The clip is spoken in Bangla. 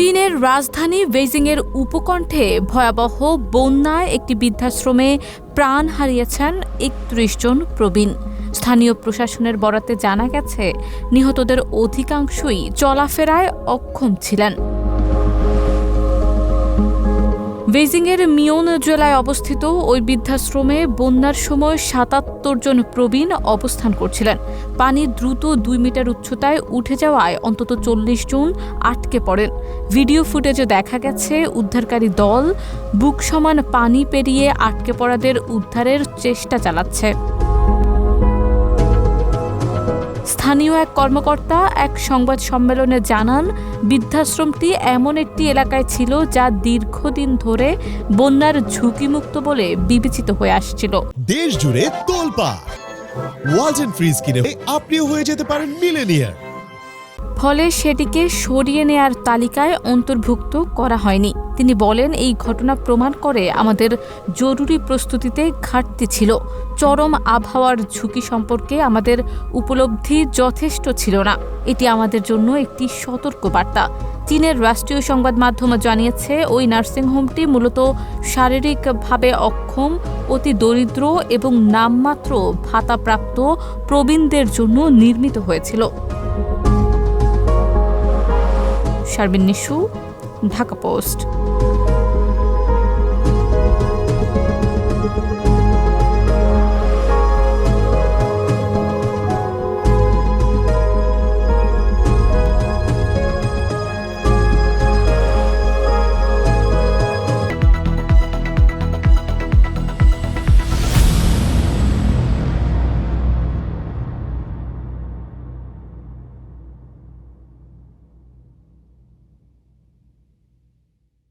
চীনের রাজধানী বেইজিংয়ের উপকণ্ঠে ভয়াবহ বন্যায় একটি বৃদ্ধাশ্রমে প্রাণ হারিয়েছেন একত্রিশ জন প্রবীণ। স্থানীয় প্রশাসনের বরাতে জানা গেছে, নিহতদের অধিকাংশই চলাফেরায় অক্ষম ছিলেন। বেজিংয়ের মিয়ন জেলায় অবস্থিত ওই বৃদ্ধাশ্রমে বন্যার সময় সাতাত্তর জন প্রবীণ অবস্থান করছিলেন। পানি দ্রুত দুই মিটার উচ্চতায় উঠে যাওয়ায় অন্তত চল্লিশ জন আটকে পড়েন। ভিডিও ফুটেজে দেখা গেছে, উদ্ধারকারী দল বুক সমান পানি পেরিয়ে আটকে পড়াদের উদ্ধারের চেষ্টা চালাচ্ছে। স্থানীয় এক কর্মকর্তা এক সংবাদ সম্মেলনে জানান, বৃদ্ধাশ্রমটি এমন একটি এলাকায় ছিল যা দীর্ঘদিন ধরে বন্যার ঝুঁকিমুক্ত বলে বিবেচিত হয়ে আসছিল। দেশ জুড়ে তোলপা ওয়াজ ফ্রিজ কিনে আপনিও হয়ে যেতে পারেন মিলেনিয়ার। ফলে সেটিকে সরিয়ে নেয়ার তালিকায় অন্তর্ভুক্ত করা হয়নি। তিনি বলেন, এই ঘটনা প্রমাণ করে আমাদের জরুরি প্রস্তুতিতে ঘাটতি ছিল। চরম আবহাওয়ার ঝুঁকি সম্পর্কে আমাদের উপলব্ধি যথেষ্ট ছিল না। এটি আমাদের জন্য একটি সতর্ক বার্তা চীনের রাষ্ট্রীয় সংবাদ মাধ্যম জানিয়েছে, ওই নার্সিংহোমটি মূলত শারীরিকভাবে অক্ষম, অতি দরিদ্র এবং নামমাত্র ভাতাপ্রাপ্ত প্রবীণদের জন্য নির্মিত হয়েছিল। শারবিন নিশু ঢাকা পোস্ট।